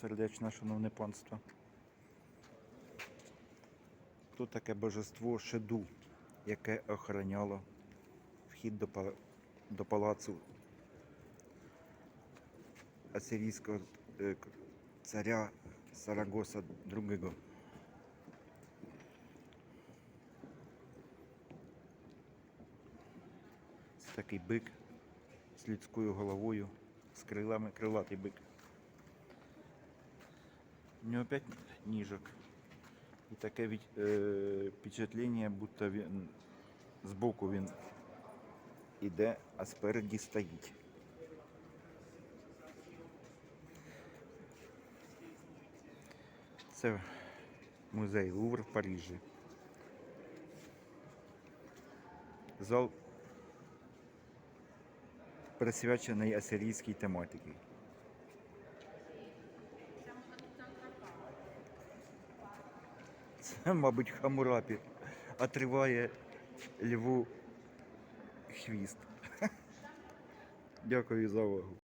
сердечно, шановне панство. Тут таке божество Шеду, яке охороняло вхід до, до палацу асирійського е, царя Сарагоса II. Це такий бик з людською головою, з крилами, крилатий бик. У нього п'ять ніжок. І таке від, е, впечатлення, будто він збоку він іде, а спереді стоїть. Це музей Лувр в Парижі. Зал присвячений асирійській тематиці. Це, мабуть, Хамурапі отриває льву хвіст. Дякую за увагу.